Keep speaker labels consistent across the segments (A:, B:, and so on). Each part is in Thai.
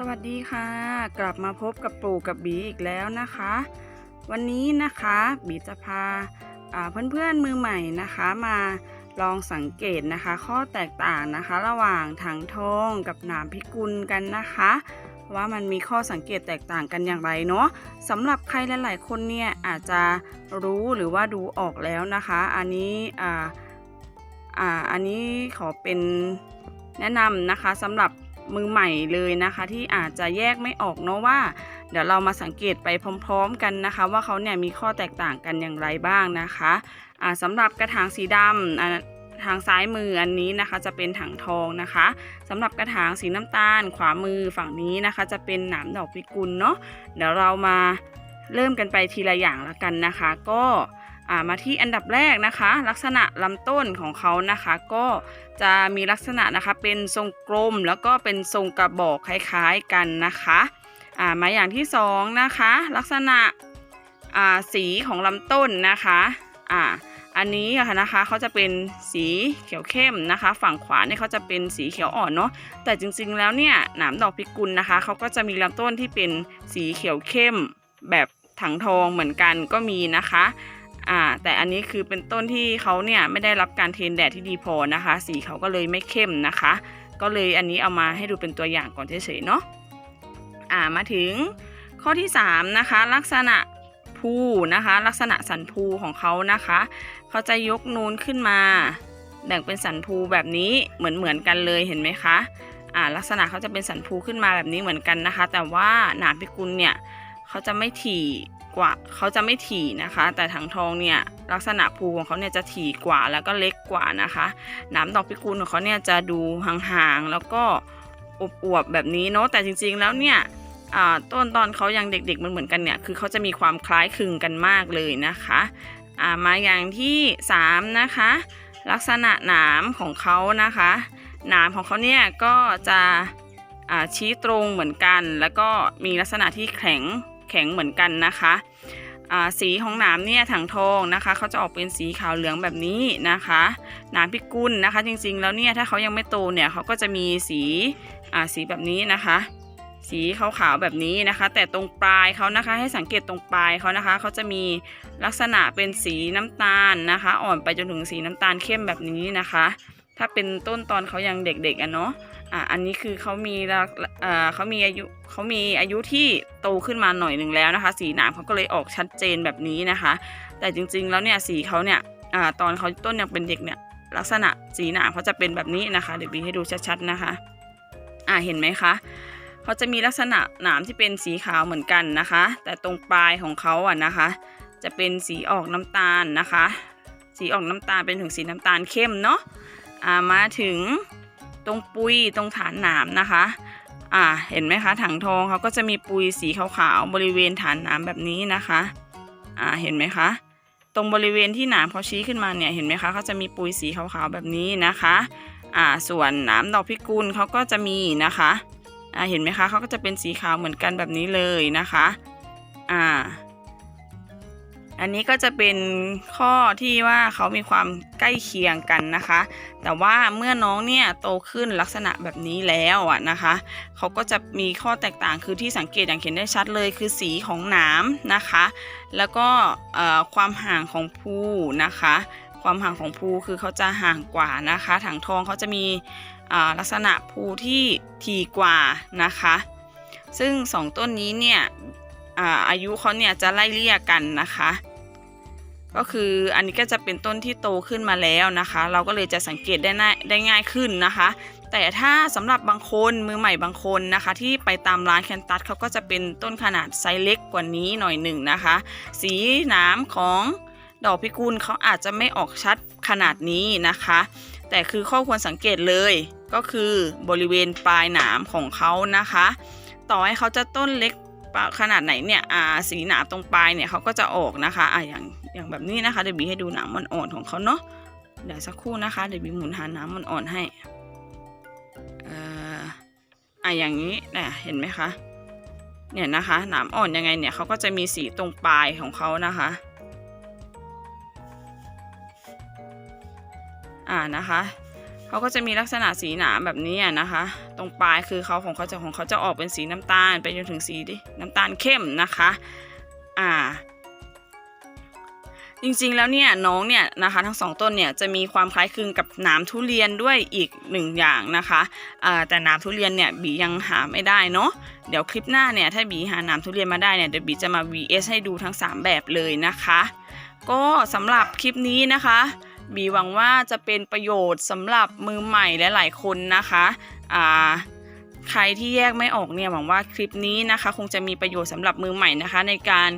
A: สวัสดีค่ะ กลับมาพบกับปู่กับบีอีกแล้วนะคะ วันนี้นะคะบีจะพาอ่าเพื่อนๆมือใหม่นะคะมาลองสังเกตนะคะ ข้อแตกต่างนะคะ ระหว่างถังทองกับหนามพิกุลกันนะคะ ว่ามันมีข้อสังเกตแตกต่างกันอย่างไรเนาะสำหรับใครหลายๆคนเนี่ยอาจจะรู้หรือว่าดูออกแล้วนะคะ อันนี้อ่าอ่าอันนี้ขอเป็นแนะนำนะคะสำหรับ มือใหม่เลยนะคะ ที่อาจจะแยกไม่ออกเนาะว่า เดี๋ยวเรามาสังเกตไปพร้อม ๆ กันนะคะ ว่าเขาเนี่ยมีข้อแตกต่างกันอย่างไรบ้างนะคะอ่าสำหรับกระถางสีดำทางซ้ายมืออันนี้นะคะจะเป็นถังทองนะคะสำหรับกระถางสีน้ำตาล ขวามือฝั่งนี้นะคะ จะเป็นหนามดอกพิกุลเนาะเดี๋ยวเรามาเริ่มกันไปทีละอย่างละกันนะคะ ก็ มาที่อันดับแรกนะคะ ลักษณะลำต้นของเขานะคะ ก็จะมีลักษณะนะคะเป็นทรงกลมแล้วก็เป็นทรงกระบอกคล้ายๆกันนะคะามาอย่างที่สองนะคะลักษณะสีของลำต้นนะคะอ่าอันนี้ค่ะนะคะเขาจะเป็นสีเขียวเข้มนะคะ ฝั่งขวาเนี่ยเขาจะเป็นสีเขียวอ่อนเนาะแต่จริงๆแล้วเนี่ยหนามดอกพิกุลนะคะเขาก็จะมีลำต้นที่เป็นสีเขียวเข้มแบบถังทองเหมือนกันก็มีนะคะ อ่า แต่อันนี้คือเป็นต้นที่เขาเนี่ยไม่ได้รับการเทนแดดที่ดีพอนะคะ สีเขาก็เลยไม่เข้มนะคะ ก็เลยอันนี้เอามาให้ดูเป็นตัวอย่างก่อนเฉยๆเนาะอ่ามาถึงข้อที่ 3 นะคะ ลักษณะภูนะคะ ลักษณะสันภูของเขานะคะ เขาจะยกนูนขึ้นมาแบ่งเป็นสันภูแบบนี้เหมือนเหมือนกันเลยเห็นไหมคะอ่าลักษณะเขาจะเป็นสันภูขึ้นมาแบบนี้เหมือนกันนะคะ แต่ว่าหนามพิกุลเนี่ยเขาจะไม่ถี่ กว่าเขาจะไม่ถี่นะคะ แต่ถังทองเนี่ยลักษณะภูของเขาเนี่ยจะถี่กว่าแล้วก็เล็กกว่านะคะหนามดอกพิกุลของเขาเนี่ยจะดูห่างๆแล้วก็อวบๆแบบนี้เนาะแต่จริงๆแล้วเนี่ยต้นตอนเขายังเด็กๆมันเหมือนกันเนี่ยคือเขาจะมีความคล้ายคลึงกันมากเลยนะคะามาอย่างที่3นะคะลักษณะหนามของเขานะคะหนามของเขาเนี่ยก็จะชี้ตรงเหมือนกัน แล้วก็มีลักษณะที่แข็ง แข็งเหมือนกันนะคะสีของหนามเนี่ยถังทองนะคะเขาจะออกเป็นสีขาวเหลืองแบบนี้นะคะหนามพิกุลนะคะ จริงๆแล้วเนี่ยถ้าเขายังไม่โตเนี่ยเขาก็จะมีสีสีแบบนี้นะคะ สีขาวๆแบบนี้นะคะ แต่ตรงปลายเขานะคะ ให้สังเกตตรงปลายเขานะคะเขาจะมีลักษณะเป็นสีน้ำตาลนะคะ อ่อนไปจนถึงสีน้ำตาลเข้มแบบนี้นะคะ ถ้าเป็นต้นตอนเขายังเด็กๆอะเนาะอะอันนี้คือเขามีลักเอ่อเขามีอายุเขามีอายุที่โตขึ้นมาหน่อยหนึ่งแล้วนะคะ สีหนามเขาก็เลยออกชัดเจนแบบนี้นะคะ แต่จริงๆแล้วเนี่ยสีเขาเนี่ยอ่าตอนเขาต้นยังเป็นเด็กเนี่ยลักษณะสีหนามเขาจะเป็นแบบนี้นะคะ เดี๋ยวบีให้ดูชัดๆนะคะอ่าเห็นไหมคะเขาจะมีลักษณะหนามที่เป็นสีขาวเหมือนกันนะคะ แต่ตรงปลายของเขาอะนะคะ จะเป็นสีออกน้ำตาลนะคะ สีออกน้ำตาลเป็นถึงสีน้ำตาลเข้มเนาะ มาถึงตรงปุยตรงฐานหนามนะคะอ่าเห็นไหมคะถังทองเขาก็จะมีปุยสีขาวๆบริเวณฐานหนามแบบนี้นะคะอ่าเห็นไหมคะ ตรงบริเวณที่หนามเขาชี้ขึ้นมาเนี่ยเห็นไหมคะเขาจะมีปุยสีขาวๆแบบนี้นะคะอ่าส่วนหนามดอกพิกุลเขาก็จะมีนะคะอ่าเห็นไหมคะเขาก็จะเป็นสีขาวเหมือนกันแบบนี้เลยนะคะอ่า อันนี้ก็จะเป็นข้อที่ว่าเขามีความใกล้เคียงกันนะคะ แต่ว่าเมื่อน้องเนี่ยโตขึ้นลักษณะแบบนี้แล้วอะนะคะ เขาก็จะมีข้อแตกต่างคือที่สังเกตอย่างเห็นได้ชัดเลยคือสีของหนามนะคะ แล้วก็ความห่างของภูนะคะ ความห่างของภูคือเขาจะห่างกว่านะคะ ถังทองเขาจะมีลักษณะภูที่ถีกว่านะคะ ซึ่งสองต้นนี้เนี่ยอายุเขาเนี่ยจะไล่เลี่ยกันนะคะ ก็คืออันนี้ก็จะเป็นต้นที่โตขึ้นมาแล้วนะคะ เราก็เลยจะสังเกตได้ง่ายได้ง่ายขึ้นนะคะ แต่ถ้าสำหรับบางคนมือใหม่บางคนนะคะ ที่ไปตามร้านแคนตัสเขาก็จะเป็นต้นขนาดไซส์เล็กกว่านี้หน่อยหนึ่งนะคะ สีหนามของดอกพิกุลเขาอาจจะไม่ออกชัดขนาดนี้นะคะ แต่คือข้อควรสังเกตเลยก็คือบริเวณปลายหนามของเขานะคะ ต่อให้เขาจะต้นเล็กขนาดไหนเนี่ยสีหนาตรงปลายเนี่ยเขาก็จะออกนะคะอ่าอย่าง อย่างแบบนี้นะคะเดี๋ยวบีให้ดูหนามมันอ่อนของเขาเนาะเดี๋ยวสักครู่นะคะเดี๋ยวบีหมุนหาหนามมันอ่อนให้เอ่ออ่าอย่างนี้เนี่ยเห็นไหมคะเนี่ยนะคะหนามอ่อนยังไงเนี่ยเขาก็จะมีสีตรงปลายของเขานะคะอ่านะคะเขาก็จะมีลักษณะสีหนามแบบนี้นะคะ ตรงปลายคือเขาของเขาจะของเขาจะออกเป็นสีน้ำตาลไปจนถึงสีดิน้ำตาลเข้มนะคะ อ่า จริงๆแล้วเนี่ยน้องเนี่ยนะคะทั้งสองต้นเนี่ยจะมีความคล้ายคลึงกับหนามทุเรียนด้วยอีกหนึ่งอย่างนะคะแต่หนามทุเรียนเนี่ยบียังหาไม่ได้เนาะเดี๋ยวคลิปหน้าเนี่ยถ้าบีหาหนามทุเรียนมาได้เนี่ยเดี๋ยวบีจะมา vs ให้ดูทั้ง 3 แบบเลยนะคะ ก็สำหรับคลิปนี้นะคะบีหวังว่าจะเป็นประโยชน์สำหรับมือใหม่และหลายคนนะคะอ่าใครที่แยกไม่ออกเนี่ยหวังว่าคลิปนี้นะคะ คงจะมีประโยชน์สำหรับมือใหม่นะคะ ในการ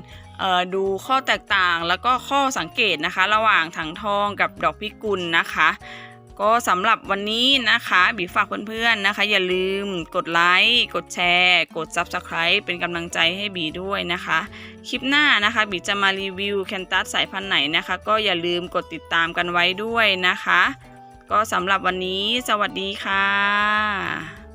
A: ดูข้อแตกต่างแล้วก็ข้อสังเกตนะคะ ระหว่างถังทองกับดอกพิกุลนะคะ ก็สำหรับวันนี้นะคะบีฝากเพื่อนๆนะคะ อย่าลืมกดไลค์กดแชร์ กด Subscribe เป็นกำลังใจให้บีด้วยนะคะ คลิปหน้านะคะบีจะมารีวิวแคนตัสสายพันธุ์ไหนนะคะ ก็อย่าลืมกดติดตามกันไว้ด้วยนะคะ ก็สำหรับวันนี้สวัสดีค่ะ